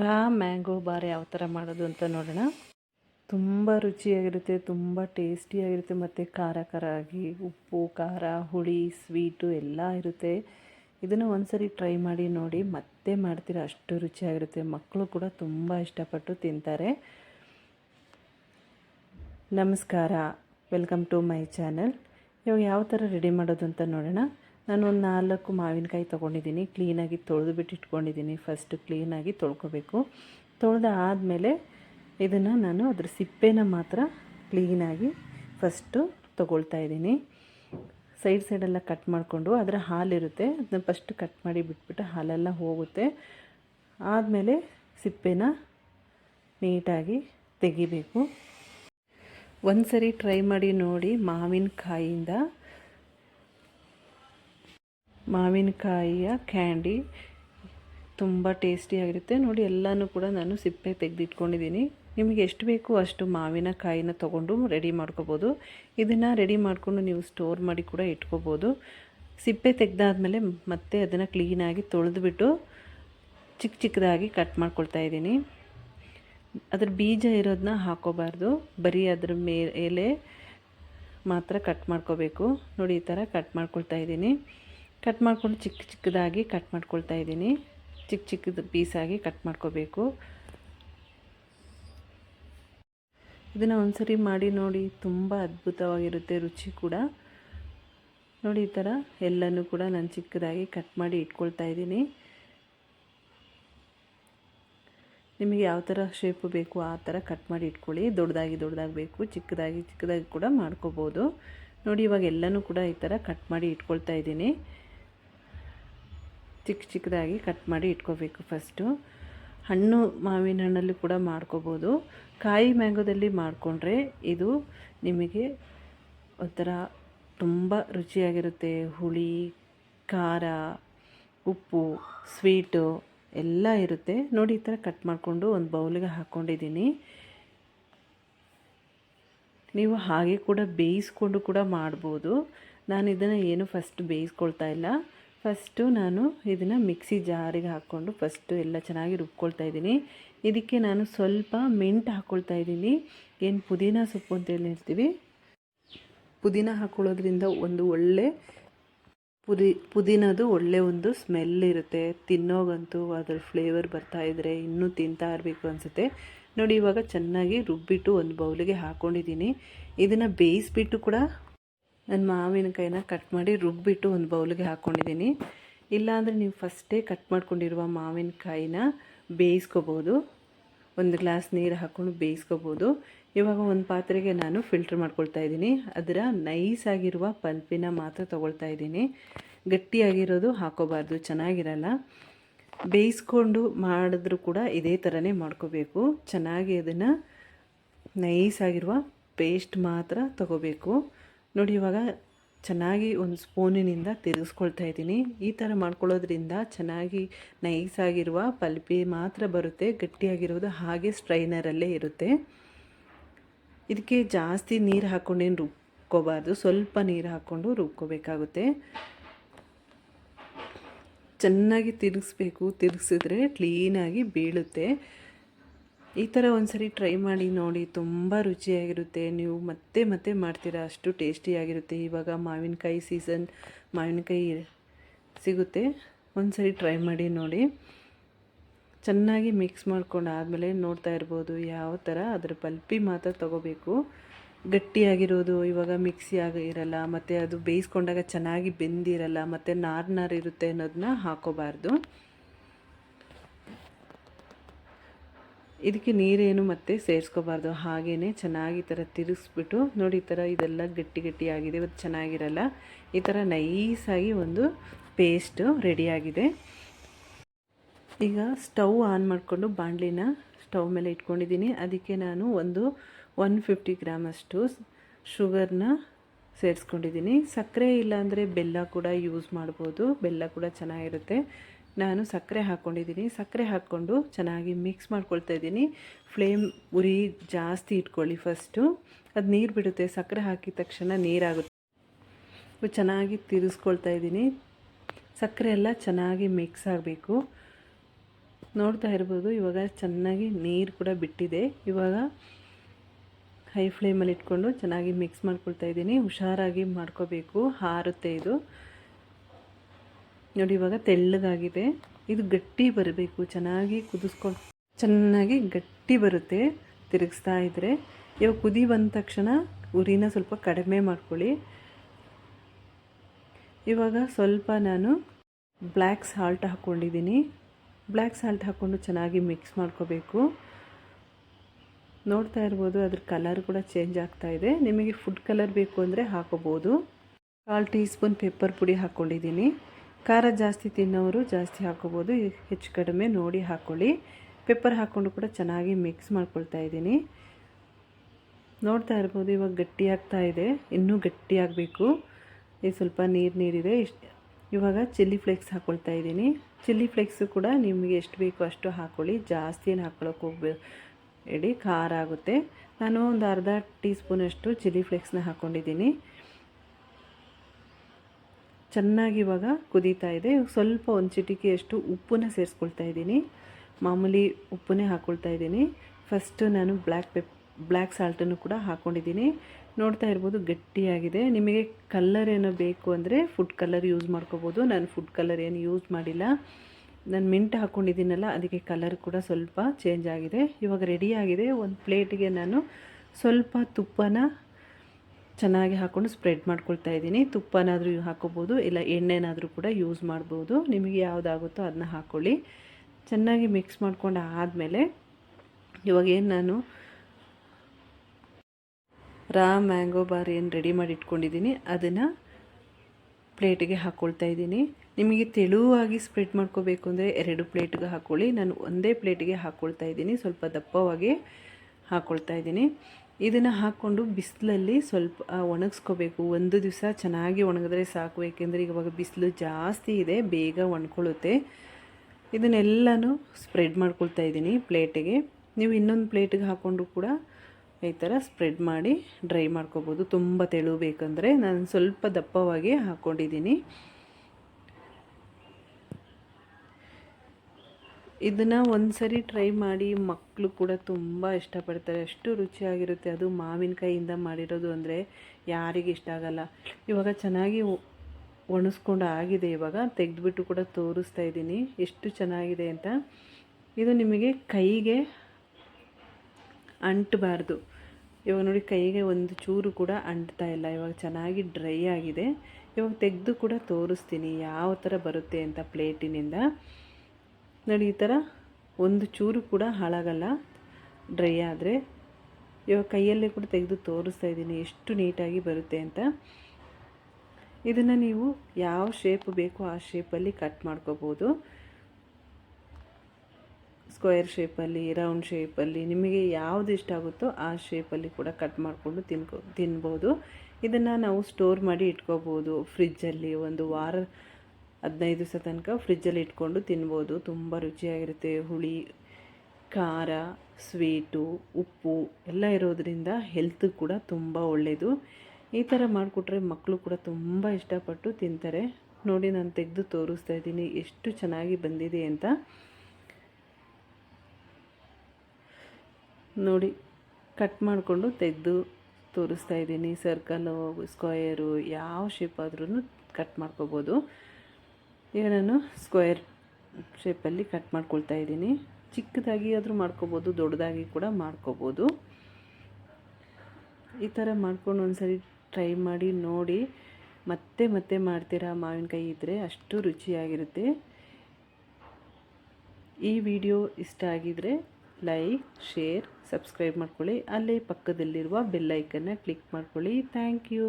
ರಾ mango bar ಯಾವ ಥರ ಮಾಡೋದು ಅಂತ ನೋಡೋಣ. ತುಂಬ ರುಚಿಯಾಗಿರುತ್ತೆ, ತುಂಬ ಟೇಸ್ಟಿಯಾಗಿರುತ್ತೆ, ಮತ್ತು ಖಾರ ಖಾರ ಆಗಿ ಉಪ್ಪು, ಖಾರ, ಹುಳಿ, ಸ್ವೀಟು ಎಲ್ಲ ಇರುತ್ತೆ. ಇದನ್ನು ಒಂದ್ಸರಿ ಟ್ರೈ ಮಾಡಿ ನೋಡಿ, ಮತ್ತೆ ಮಾಡ್ತೀರ ಅಷ್ಟು ರುಚಿಯಾಗಿರುತ್ತೆ. ಮಕ್ಕಳು ಕೂಡ ತುಂಬ ಇಷ್ಟಪಟ್ಟು ತಿಂತಾರೆ. ನಮಸ್ಕಾರ, ವೆಲ್ಕಮ್ ಟು ಮೈ ಚಾನಲ್. ಇವಾಗ ಯಾವ ಥರ ರೆಡಿ ಮಾಡೋದು ಅಂತ ನೋಡೋಣ. ನಾನು ಒಂದು ನಾಲ್ಕು ಮಾವಿನಕಾಯಿ ತೊಗೊಂಡಿದ್ದೀನಿ. ಕ್ಲೀನಾಗಿ ತೊಳೆದು ಬಿಟ್ಟು ಇಟ್ಕೊಂಡಿದ್ದೀನಿ ಫಸ್ಟು ಕ್ಲೀನಾಗಿ ತೊಳ್ಕೊಬೇಕು. ತೊಳೆದ ಆದಮೇಲೆ ಇದನ್ನು ನಾನು ಅದ್ರ ಸಿಪ್ಪೆನ ಮಾತ್ರ ಕ್ಲೀನಾಗಿ ಫಸ್ಟು ತೊಗೊಳ್ತಾ ಇದ್ದೀನಿ. ಸೈಡ್ ಸೈಡೆಲ್ಲ ಕಟ್ ಮಾಡಿಕೊಂಡು ಅದರ ಹಾಲಿರುತ್ತೆ. ಅದನ್ನ ಫಸ್ಟ್ ಕಟ್ ಮಾಡಿ ಬಿಟ್ಬಿಟ್ಟು ಹಾಲೆಲ್ಲ ಹೋಗುತ್ತೆ. ಆದಮೇಲೆ ಸಿಪ್ಪೆನ ನೀಟಾಗಿ ತೆಗಿಬೇಕು. ಒಂದು ಸರಿ ಟ್ರೈ ಮಾಡಿ ನೋಡಿ ಮಾವಿನಕಾಯಿಯಿಂದ ಮಾವಿನಕಾಯಿಯ ಕ್ಯಾಂಡಿ ತುಂಬ ಟೇಸ್ಟಿಯಾಗಿರುತ್ತೆ. ನೋಡಿ, ಎಲ್ಲನೂ ಕೂಡ ನಾನು ಸಿಪ್ಪೆ ತೆಗೆದಿಟ್ಕೊಂಡಿದ್ದೀನಿ. ನಿಮಗೆ ಎಷ್ಟು ಬೇಕು ಅಷ್ಟು ಮಾವಿನಕಾಯಿನ ತೊಗೊಂಡು ರೆಡಿ ಮಾಡ್ಕೋಬೋದು. ಇದನ್ನು ರೆಡಿ ಮಾಡಿಕೊಂಡು ನೀವು ಸ್ಟೋರ್ ಮಾಡಿ ಕೂಡ ಇಟ್ಕೋಬೋದು. ಸಿಪ್ಪೆ ತೆಗೆದಾದ್ಮೇಲೆ ಮತ್ತೆ ಅದನ್ನು ಕ್ಲೀನಾಗಿ ತೊಳೆದುಬಿಟ್ಟು ಚಿಕ್ಕ ಚಿಕ್ಕದಾಗಿ ಕಟ್ ಮಾಡ್ಕೊಳ್ತಾ ಇದ್ದೀನಿ. ಅದ್ರ ಬೀಜ ಇರೋದನ್ನ ಹಾಕೋಬಾರ್ದು. ಬರೀ ಅದ್ರ ಮೇಲೆ ಮಾತ್ರ ಕಟ್ ಮಾಡ್ಕೋಬೇಕು. ನೋಡಿ, ಈ ಥರ ಕಟ್ ಮಾಡ್ಕೊಳ್ತಾ ಇದ್ದೀನಿ. ಕಟ್ ಮಾಡ್ಕೊಂಡು ಚಿಕ್ಕ ಚಿಕ್ಕದಾಗಿ ಕಟ್ ಮಾಡ್ಕೊಳ್ತಾ ಇದ್ದೀನಿ. ಚಿಕ್ಕ ಚಿಕ್ಕದ ಪೀಸಾಗಿ ಕಟ್ ಮಾಡ್ಕೋಬೇಕು. ಇದನ್ನು ಒಂದ್ಸರಿ ಮಾಡಿ ನೋಡಿ, ತುಂಬ ಅದ್ಭುತವಾಗಿರುತ್ತೆ, ರುಚಿ ಕೂಡ. ನೋಡಿ, ಈ ಥರ ಎಲ್ಲನೂ ಕೂಡ ನಾನು ಚಿಕ್ಕದಾಗಿ ಕಟ್ ಮಾಡಿ ಇಟ್ಕೊಳ್ತಾ ಇದ್ದೀನಿ. ನಿಮಗೆ ಯಾವ ಥರ ಶೇಪು ಬೇಕು, ಆ ಥರ ಕಟ್ ಮಾಡಿ ಇಟ್ಕೊಳ್ಳಿ. ದೊಡ್ಡದಾಗಿ ದೊಡ್ಡದಾಗಿ ಬೇಕು ಚಿಕ್ಕದಾಗಿ ಚಿಕ್ಕದಾಗಿ ಕೂಡ ಮಾಡ್ಕೋಬೋದು. ನೋಡಿ, ಇವಾಗ ಎಲ್ಲನೂ ಕೂಡ ಈ ಥರ ಕಟ್ ಮಾಡಿ ಇಟ್ಕೊಳ್ತಾ ಇದ್ದೀನಿ. ಚಿಕ್ಕ ಚಿಕ್ಕದಾಗಿ ಕಟ್ ಮಾಡಿ ಇಟ್ಕೋಬೇಕು ಫಸ್ಟು. ಹಣ್ಣು ಮಾವಿನ ಹಣ್ಣಲ್ಲಿ ಕೂಡ ಮಾಡ್ಕೋಬೋದು. ಕಾಯಿ ಮ್ಯಾಂಗೋದಲ್ಲಿ ಮಾಡಿಕೊಂಡ್ರೆ ಇದು ನಿಮಗೆ ಒಂಥರ ತುಂಬ ರುಚಿಯಾಗಿರುತ್ತೆ. ಹುಳಿ, ಖಾರ, ಉಪ್ಪು, ಸ್ವೀಟು ಎಲ್ಲ ಇರುತ್ತೆ. ನೋಡಿ ಈ ಥರ ಕಟ್ ಮಾಡಿಕೊಂಡು ಒಂದು ಬೌಲಿಗೆ ಹಾಕ್ಕೊಂಡಿದ್ದೀನಿ. ನೀವು ಹಾಗೆ ಕೂಡ ಬೇಯಿಸ್ಕೊಂಡು ಕೂಡ ಮಾಡ್ಬೋದು. ನಾನು ಇದನ್ನು ಏನು ಫಸ್ಟ್ ಬೇಯಿಸ್ಕೊಳ್ತಾ ಇಲ್ಲ. ಫಸ್ಟು ನಾನು ಇದನ್ನು ಮಿಕ್ಸಿ ಜಾರಿಗೆ ಹಾಕ್ಕೊಂಡು ಫಸ್ಟು ಎಲ್ಲ ಚೆನ್ನಾಗಿ ರುಬ್ಕೊಳ್ತಾ ಇದ್ದೀನಿ. ಇದಕ್ಕೆ ನಾನು ಸ್ವಲ್ಪ ಮೆಂಟ್ ಹಾಕ್ಕೊಳ್ತಾ ಇದ್ದೀನಿ. ಏನು ಪುದೀನ ಸೊಪ್ಪು ಅಂತ ಹೇಳಿರ್ತೀವಿ ಪುದೀನ ಹಾಕ್ಕೊಳ್ಳೋದ್ರಿಂದ ಒಂದು ಒಳ್ಳೆ ಪುದಿ, ಪುದೀನದು ಒಳ್ಳೆ ಒಂದು ಸ್ಮೆಲ್ ಇರುತ್ತೆ. ತಿನ್ನೋಗಂತೂ ಅದ್ರ ಫ್ಲೇವರ್ ಬರ್ತಾ ಇದ್ದರೆ ಇನ್ನೂ ತಿಂತಾ ಇರಬೇಕು ಅನಿಸುತ್ತೆ. ನೋಡಿ ಇವಾಗ ಚೆನ್ನಾಗಿ ರುಬ್ಬಿಟ್ಟು ಒಂದು ಬೌಲಿಗೆ ಹಾಕ್ಕೊಂಡಿದ್ದೀನಿ ಇದನ್ನು ಬೇಯಿಸ್ಬಿಟ್ಟು ಕೂಡ ನಾನು ಮಾವಿನಕಾಯಿನ ಕಟ್ ಮಾಡಿ ರುಬ್ಬಿಟ್ಟು ಒಂದು ಬೌಲ್ಗೆ ಹಾಕ್ಕೊಂಡಿದ್ದೀನಿ ಇಲ್ಲಾಂದರೆ ನೀವು ಫಸ್ಟೇ ಕಟ್ ಮಾಡ್ಕೊಂಡಿರುವ ಮಾವಿನಕಾಯಿನ ಬೇಯಿಸ್ಕೋಬೋದು. ಒಂದು ಗ್ಲಾಸ್ ನೀರು ಹಾಕ್ಕೊಂಡು ಬೇಯಿಸ್ಕೋಬೋದು. ಇವಾಗ ಒಂದು ಪಾತ್ರೆಗೆ ನಾನು ಫಿಲ್ಟ್ರ್ ಮಾಡ್ಕೊಳ್ತಾ ಇದ್ದೀನಿ. ಅದರ ನೈಸ್ ಆಗಿರುವ ಪಲ್ಪಿನ ಮಾತ್ರ ತೊಗೊಳ್ತಾ ಇದ್ದೀನಿ. ಗಟ್ಟಿಯಾಗಿರೋದು ಹಾಕೋಬಾರ್ದು, ಚೆನ್ನಾಗಿರಲ್ಲ. ಬೇಯಿಸ್ಕೊಂಡು ಮಾಡಿದ್ರೂ ಕೂಡ ಇದೇ ಥರನೇ ಮಾಡ್ಕೋಬೇಕು. ಚೆನ್ನಾಗಿ ಅದನ್ನು ನೈಸ್ ಆಗಿರುವ ಪೇಸ್ಟ್ ಮಾತ್ರ ತಗೋಬೇಕು. ನೋಡಿ, ಇವಾಗ ಚೆನ್ನಾಗಿ ಒಂದು ಸ್ಪೂನಿನಿಂದ ತಿರುಗಿಸ್ಕೊಳ್ತಾ ಇದ್ದೀನಿ. ಈ ಥರ ಮಾಡ್ಕೊಳ್ಳೋದ್ರಿಂದ ಚೆನ್ನಾಗಿ ನೈಸಾಗಿರುವ ಪಲ್ಪಿ ಮಾತ್ರ ಬರುತ್ತೆ, ಗಟ್ಟಿಯಾಗಿರೋದು ಹಾಗೆ ಸ್ಟ್ರೈನರಲ್ಲೇ ಇರುತ್ತೆ. ಇದಕ್ಕೆ ಜಾಸ್ತಿ ನೀರು ಹಾಕ್ಕೊಂಡೇನು ರುಬ್ಕೋಬಾರ್ದು, ಸ್ವಲ್ಪ ನೀರು ಹಾಕ್ಕೊಂಡು ರುಬ್ಕೋಬೇಕಾಗುತ್ತೆ. ಚೆನ್ನಾಗಿ ತಿರುಗಿಸ್ಬೇಕು, ತಿರುಗಿಸಿದ್ರೆ ಕ್ಲೀನಾಗಿ ಬೀಳುತ್ತೆ. ಈ ಥರ ಒಂದ್ಸರಿ ಟ್ರೈ ಮಾಡಿ ನೋಡಿ, ತುಂಬ ರುಚಿಯಾಗಿರುತ್ತೆ. ನೀವು ಮತ್ತೆ ಮತ್ತೆ ಮಾಡ್ತೀರಾ, ಅಷ್ಟು ಟೇಸ್ಟಿಯಾಗಿರುತ್ತೆ. ಇವಾಗ ಮಾವಿನಕಾಯಿ ಸೀಸನ್, ಮಾವಿನಕಾಯಿ ಸಿಗುತ್ತೆ. ಒಂದ್ಸರಿ ಟ್ರೈ ಮಾಡಿ ನೋಡಿ. ಚೆನ್ನಾಗಿ ಮಿಕ್ಸ್ ಮಾಡ್ಕೊಂಡು ಆದಮೇಲೆ ನೋಡ್ತಾ ಇರ್ಬೋದು ಯಾವ ಥರ. ಅದರ ಪಲ್ಪಿ ಮಾತ್ರ ತೊಗೋಬೇಕು. ಗಟ್ಟಿಯಾಗಿರೋದು ಇವಾಗ ಮಿಕ್ಸಿ ಆಗ ಇರಲ್ಲ, ಮತ್ತು ಅದು ಬೇಯಿಸ್ಕೊಂಡಾಗ ಚೆನ್ನಾಗಿ ಬೆಂದಿರಲ್ಲ, ಮತ್ತು ನಾರು ನಾರು ಇರುತ್ತೆ ಅನ್ನೋದನ್ನ ಹಾಕೋಬಾರ್ದು. ಇದಕ್ಕೆ ನೀರೇನು ಮತ್ತೆ ಸೇರಿಸ್ಕೋಬಾರ್ದು ಹಾಗೇ ಚೆನ್ನಾಗಿ ಈ ಥರ ತಿರುಗಿಸ್ಬಿಟ್ಟು, ನೋಡಿ ಈ ಥರ ಇದೆಲ್ಲ ಗಟ್ಟಿ ಗಟ್ಟಿಯಾಗಿದೆ, ಇವತ್ತು ಚೆನ್ನಾಗಿರಲ್ಲ. ಈ ಥರ ನೈಸಾಗಿ ಒಂದು ಪೇಸ್ಟು ರೆಡಿಯಾಗಿದೆ. ಈಗ ಸ್ಟವ್ ಆನ್ ಮಾಡಿಕೊಂಡು ಬಾಣಲಿನ ಸ್ಟವ್ ಮೇಲೆ ಇಟ್ಕೊಂಡಿದ್ದೀನಿ. ಅದಕ್ಕೆ ನಾನು ಒಂದು ಒನ್ ಫಿಫ್ಟಿ ಗ್ರಾಮಷ್ಟು ಶುಗರ್ನ ಸೇರಿಸ್ಕೊಂಡಿದ್ದೀನಿ. ಸಕ್ಕರೆ ಇಲ್ಲಾಂದರೆ ಬೆಲ್ಲ ಕೂಡ ಯೂಸ್ ಮಾಡ್ಬೋದು. ಬೆಲ್ಲ ಕೂಡ ಚೆನ್ನಾಗಿರುತ್ತೆ. ನಾನು ಸಕ್ಕರೆ ಹಾಕ್ಕೊಂಡಿದ್ದೀನಿ. ಸಕ್ಕರೆ ಹಾಕ್ಕೊಂಡು ಚೆನ್ನಾಗಿ ಮಿಕ್ಸ್ ಮಾಡ್ಕೊಳ್ತಾ ಇದ್ದೀನಿ. ಫ್ಲೇಮ್ ಉರಿ ಜಾಸ್ತಿ ಇಟ್ಕೊಳ್ಳಿ ಫಸ್ಟು ಅದು ನೀರು ಬಿಡುತ್ತೆ. ಸಕ್ಕರೆ ಹಾಕಿದ ತಕ್ಷಣ ನೀರಾಗುತ್ತೆ. ಚೆನ್ನಾಗಿ ತಿರುಗಿಸ್ಕೊಳ್ತಾ ಇದ್ದೀನಿ. ಸಕ್ಕರೆ ಎಲ್ಲ ಚೆನ್ನಾಗಿ ಮಿಕ್ಸ್ ಆಗಬೇಕು. ನೋಡ್ತಾ ಇರ್ಬೋದು, ಇವಾಗ ಚೆನ್ನಾಗಿ ನೀರು ಕೂಡ ಬಿಟ್ಟಿದೆ. ಇವಾಗ ಹೈ ಫ್ಲೇಮಲ್ಲಿ ಇಟ್ಕೊಂಡು ಚೆನ್ನಾಗಿ ಮಿಕ್ಸ್ ಮಾಡ್ಕೊಳ್ತಾ ಇದ್ದೀನಿ. ಹುಷಾರಾಗಿ ಮಾಡ್ಕೋಬೇಕು. ಹಾರುತ್ತೆ ಇದು. ನೋಡಿ, ಇವಾಗ ತೆಳ್ಳಗಾಗಿದೆ. ಇದು ಗಟ್ಟಿ ಬರಬೇಕು, ಚೆನ್ನಾಗಿ ಕುದಿಸ್ಕೊಂಡು ಚೆನ್ನಾಗಿ ಗಟ್ಟಿ ಬರುತ್ತೆ, ತಿರುಗಿಸ್ತಾ ಇದ್ದರೆ ಇವಾಗ ಕುದಿ ಬಂದ ತಕ್ಷಣ ಉರಿನ ಸ್ವಲ್ಪ ಕಡಿಮೆ ಮಾಡ್ಕೊಳ್ಳಿ. ಇವಾಗ ಸ್ವಲ್ಪ ನಾನು ಬ್ಲ್ಯಾಕ್ ಸಾಲ್ಟ್ ಹಾಕ್ಕೊಂಡಿದ್ದೀನಿ. ಬ್ಲ್ಯಾಕ್ ಸಾಲ್ಟ್ ಹಾಕ್ಕೊಂಡು ಚೆನ್ನಾಗಿ ಮಿಕ್ಸ್ ಮಾಡ್ಕೋಬೇಕು. ನೋಡ್ತಾ ಇರ್ಬೋದು, ಅದ್ರ ಕಲರ್ ಕೂಡ ಚೇಂಜ್ ಆಗ್ತಾ ಇದೆ. ನಿಮಗೆ ಫುಡ್ ಕಲರ್ ಬೇಕು ಅಂದರೆ ಹಾಕೋಬೋದು. ಕಾಲು ಟೀ ಸ್ಪೂನ್ ಪೆಪ್ಪರ್ ಪುಡಿ ಹಾಕ್ಕೊಂಡಿದ್ದೀನಿ. ಖಾರ ಜಾಸ್ತಿ ತಿನ್ನೋರು ಜಾಸ್ತಿ ಹಾಕೋಬೋದು ಹೆಚ್ಚು ಕಡಿಮೆ ನೋಡಿ ಹಾಕ್ಕೊಳ್ಳಿ. ಪೆಪ್ಪರ್ ಹಾಕ್ಕೊಂಡು ಕೂಡ ಚೆನ್ನಾಗಿ ಮಿಕ್ಸ್ ಮಾಡ್ಕೊಳ್ತಾ ಇದ್ದೀನಿ. ನೋಡ್ತಾ ಇರ್ಬೋದು, ಇವಾಗ ಗಟ್ಟಿ ಆಗ್ತಾ ಇದೆ. ಇನ್ನೂ ಗಟ್ಟಿ ಆಗಬೇಕು. ಇದು ಸ್ವಲ್ಪ ನೀರು ನೀರಿದೆ. ಇಷ್ಟು ಇವಾಗ ಚಿಲ್ಲಿ ಫ್ಲೇಕ್ಸ್ ಹಾಕ್ಕೊಳ್ತಾ ಇದ್ದೀನಿ. ಚಿಲ್ಲಿ ಫ್ಲೇಕ್ಸು ಕೂಡ ನಿಮಗೆ ಎಷ್ಟು ಬೇಕೋ ಅಷ್ಟು ಹಾಕ್ಕೊಳ್ಳಿ. ಜಾಸ್ತಿ ಏನು ಹಾಕ್ಕೊಳಕ್ಕೆ ಹೋಗ್ಬೇಕು ಹೇಳಿ ಖಾರ ಆಗುತ್ತೆ. ನಾನು ಒಂದು ಅರ್ಧ ಟೀ ಸ್ಪೂನಷ್ಟು ಚಿಲ್ಲಿ ಫ್ಲೇಕ್ಸ್ನ ಹಾಕ್ಕೊಂಡಿದ್ದೀನಿ. ಚೆನ್ನಾಗಿ ಇವಾಗ ಕುದೀತಾ ಇದೆ. ಸ್ವಲ್ಪ ಒಂದು ಚಿಟಿಕೆಯಷ್ಟು ಉಪ್ಪನ್ನ ಸೇರಿಸ್ಕೊಳ್ತಾ ಇದ್ದೀನಿ. ಮಾಮೂಲಿ ಉಪ್ಪನ್ನೇ ಹಾಕ್ಕೊಳ್ತಾ ಇದ್ದೀನಿ. ಫಸ್ಟು ನಾನು ಬ್ಲ್ಯಾಕ್ ಪೆಪ್ ಬ್ಲ್ಯಾಕ್ ಸಾಲ್ಟನ್ನು ಕೂಡ ಹಾಕ್ಕೊಂಡಿದ್ದೀನಿ ನೋಡ್ತಾ ಇರ್ಬೋದು ಗಟ್ಟಿಯಾಗಿದೆ. ನಿಮಗೆ ಕಲ್ಲರ್ ಏನೋ ಬೇಕು ಅಂದರೆ ಫುಡ್ ಕಲರ್ ಯೂಸ್ ಮಾಡ್ಕೋಬೋದು. ನಾನು ಫುಡ್ ಕಲರ್ ಏನು ಯೂಸ್ ಮಾಡಿಲ್ಲ. ನಾನು ಮಿಂಟ್ ಹಾಕ್ಕೊಂಡಿದ್ದೀನಲ್ಲ ಅದಕ್ಕೆ ಕಲರ್ ಕೂಡ ಸ್ವಲ್ಪ ಚೇಂಜ್ ಆಗಿದೆ. ಇವಾಗ ರೆಡಿಯಾಗಿದೆ ಒಂದು ಪ್ಲೇಟಿಗೆ ನಾನು ಸ್ವಲ್ಪ ತುಪ್ಪನ ಚೆನ್ನಾಗಿ ಹಾಕ್ಕೊಂಡು ಸ್ಪ್ರೆಡ್ ಮಾಡ್ಕೊಳ್ತಾ ಇದ್ದೀನಿ. ತುಪ್ಪನಾದರೂ ಹಾಕೋಬೋದು, ಇಲ್ಲ ಎಣ್ಣೆನಾದರೂ ಕೂಡ ಯೂಸ್ ಮಾಡ್ಬೋದು. ನಿಮಗೆ ಯಾವುದಾಗುತ್ತೋ ಅದನ್ನ ಹಾಕ್ಕೊಳ್ಳಿ ಚೆನ್ನಾಗಿ ಮಿಕ್ಸ್ ಮಾಡ್ಕೊಂಡು ಆದಮೇಲೆ ಇವಾಗ ಏನು ನಾನು ರಾ ಮ್ಯಾಂಗೋ ಬಾರ್ ಏನು ರೆಡಿ ಮಾಡಿ ಇಟ್ಕೊಂಡಿದ್ದೀನಿ. ಅದನ್ನು ಪ್ಲೇಟಿಗೆ ಹಾಕ್ಕೊಳ್ತಾ ಇದ್ದೀನಿ. ನಿಮಗೆ ತೆಳುವಾಗಿ ಸ್ಪ್ರೆಡ್ ಮಾಡ್ಕೋಬೇಕು ಅಂದರೆ ಎರಡು ಪ್ಲೇಟ್ಗೆ ಹಾಕ್ಕೊಳ್ಳಿ ನಾನು ಒಂದೇ ಪ್ಲೇಟಿಗೆ ಹಾಕ್ಕೊಳ್ತಾ ಇದ್ದೀನಿ. ಸ್ವಲ್ಪ ದಪ್ಪವಾಗಿ ಹಾಕ್ಕೊಳ್ತಾ ಇದ್ದೀನಿ. ಇದನ್ನು ಹಾಕ್ಕೊಂಡು ಬಿಸಿಲಲ್ಲಿ ಸ್ವಲ್ಪ ಒಣಗಿಸ್ಕೋಬೇಕು. ಒಂದು ದಿವಸ ಚೆನ್ನಾಗಿ ಒಣಗಿದ್ರೆ ಸಾಕು. ಏಕೆಂದರೆ ಇವಾಗ ಬಿಸಿಲು ಜಾಸ್ತಿ ಇದೆ, ಬೇಗ ಒಣ್ಕೊಳ್ಳುತ್ತೆ. ಇದನ್ನೆಲ್ಲನೂ ಸ್ಪ್ರೆಡ್ ಮಾಡ್ಕೊಳ್ತಾ ಇದ್ದೀನಿ ಪ್ಲೇಟಿಗೆ. ನೀವು ಇನ್ನೊಂದು ಪ್ಲೇಟಿಗೆ ಹಾಕ್ಕೊಂಡು ಕೂಡ ಈ ಥರ ಸ್ಪ್ರೆಡ್ ಮಾಡಿ ಡ್ರೈ ಮಾಡ್ಕೋಬೋದು. ತುಂಬ ತೆಳು ಬೇಕಂದರೆ. ನಾನು ಸ್ವಲ್ಪ ದಪ್ಪವಾಗಿ ಹಾಕ್ಕೊಂಡಿದ್ದೀನಿ ಇದನ್ನು ಒಂದು ಸರಿ ಟ್ರೈ ಮಾಡಿ ಮಕ್ಕಳು ಕೂಡ ತುಂಬ ಇಷ್ಟಪಡ್ತಾರೆ. ಅಷ್ಟು ರುಚಿಯಾಗಿರುತ್ತೆ ಅದು ಮಾವಿನಕಾಯಿಯಿಂದ ಮಾಡಿರೋದು ಅಂದರೆ ಯಾರಿಗೆ ಇಷ್ಟ ಆಗಲ್ಲ. ಇವಾಗ ಚೆನ್ನಾಗಿ ಒಣಸ್ಕೊಂಡು ಆಗಿದೆ ಇವಾಗ, ತೆಗೆದುಬಿಟ್ಟು ಕೂಡ ತೋರಿಸ್ತಾ ಇದ್ದೀನಿ. ಎಷ್ಟು ಚೆನ್ನಾಗಿದೆ ಅಂತ. ಇದು ನಿಮಗೆ ಕೈಗೆ ಅಂಟಬಾರ್ದು. ಇವಾಗ ನೋಡಿ ಕೈಗೆ ಒಂದು ಚೂರು ಕೂಡ ಅಂಟ್ತಾ ಇಲ್ಲ. ಇವಾಗ ಚೆನ್ನಾಗಿ ಡ್ರೈ ಆಗಿದೆ. ಇವಾಗ ತೆಗೆದು ಕೂಡ ತೋರಿಸ್ತೀನಿ ಯಾವ ಥರ ಬರುತ್ತೆ ಅಂತ ಪ್ಲೇಟಿನಿಂದ ನೋಡಿ, ಈ ಥರ ಒಂದು ಚೂರು ಕೂಡ ಹಾಳಾಗಲ್ಲ ಡ್ರೈ ಆದರೆ. ಇವಾಗ ಕೈಯಲ್ಲೇ ಕೂಡ ತೆಗೆದು ತೋರಿಸ್ತಾ ಇದ್ದೀನಿ, ಎಷ್ಟು ನೀಟಾಗಿ ಬರುತ್ತೆ ಅಂತ. ಇದನ್ನು ನೀವು ಯಾವ ಶೇಪ್ ಬೇಕೋ ಆ ಶೇಪಲ್ಲಿ ಕಟ್ ಮಾಡ್ಕೋಬೋದು. ಸ್ಕ್ವೇರ್ ಶೇಪಲ್ಲಿ ರೌಂಡ್ ಶೇಪಲ್ಲಿ ನಿಮಗೆ ಯಾವುದು ಇಷ್ಟ ಆಗುತ್ತೋ ಆ ಶೇಪಲ್ಲಿ ಕೂಡ ಕಟ್ ಮಾಡಿಕೊಂಡು ತಿನ್ಕೊ, ತಿನ್ಬೋದು. ಇದನ್ನು ನಾವು ಸ್ಟೋರ್ ಮಾಡಿ ಇಟ್ಕೋಬೋದು ಫ್ರಿಜ್ಜಲ್ಲಿ ಒಂದು ವಾರ ಹದಿನೈದು ದಿವಸ ತನಕ ಫ್ರಿಜ್ಜಲ್ಲಿ ಇಟ್ಕೊಂಡು ತಿನ್ಬೋದು. ತುಂಬ ರುಚಿಯಾಗಿರುತ್ತೆ. ಹುಳಿ, ಖಾರ, ಸ್ವೀಟು, ಉಪ್ಪು ಎಲ್ಲ ಇರೋದರಿಂದ ಹೆಲ್ತ್ ಕೂಡ ತುಂಬ ಒಳ್ಳೆಯದು ಈ ಥರ ಮಾಡಿಕೊಟ್ರೆ ಮಕ್ಕಳು ಕೂಡ ತುಂಬ ಇಷ್ಟಪಟ್ಟು ತಿಂತಾರೆ. ನೋಡಿ, ನಾನು ತೆಗೆದು ತೋರಿಸ್ತಾ ಇದ್ದೀನಿ. ಎಷ್ಟು ಚೆನ್ನಾಗಿ ಬಂದಿದೆ ಅಂತ. ನೋಡಿ ಕಟ್ ಮಾಡಿಕೊಂಡು ತೆಗೆದು ತೋರಿಸ್ತಾ ಇದ್ದೀನಿ. ಸರ್ಕಲ್ಲು ಸ್ಕ್ವಯರು ಯಾವ ಶೇಪ್ ಆದ್ರೂ ಕಟ್ ಮಾಡ್ಕೋಬೋದು. ಈಗ ನಾನು ಸ್ಕ್ವೇರ್ ಶೇಪಲ್ಲಿ ಕಟ್ ಮಾಡ್ಕೊಳ್ತಾ ಇದ್ದೀನಿ. ಚಿಕ್ಕದಾಗಿ ಆದರೂ ಮಾಡ್ಕೋಬೋದು, ದೊಡ್ಡದಾಗಿ ಕೂಡ ಮಾಡ್ಕೋಬೋದು. ಈ ಥರ ಮಾಡ್ಕೊಂಡು ಒಂದ್ಸರಿ ಟ್ರೈ ಮಾಡಿ ನೋಡಿ. ಮತ್ತೆ ಮತ್ತೆ ಮಾಡ್ತೀರಾ? ಮಾವಿನಕಾಯಿ ಇದ್ದರೆ ಅಷ್ಟು ರುಚಿಯಾಗಿರುತ್ತೆ. ಈ ವಿಡಿಯೋ ಇಷ್ಟ ಆಗಿದರೆ ಲೈಕ್ ಶೇರ್ ಸಬ್ಸ್ಕ್ರೈಬ್ ಮಾಡ್ಕೊಳ್ಳಿ. ಅಲ್ಲೇ ಪಕ್ಕದಲ್ಲಿರುವ ಬೆಲ್ಲೈಕನ್ನ ಕ್ಲಿಕ್ ಮಾಡ್ಕೊಳ್ಳಿ. Thank you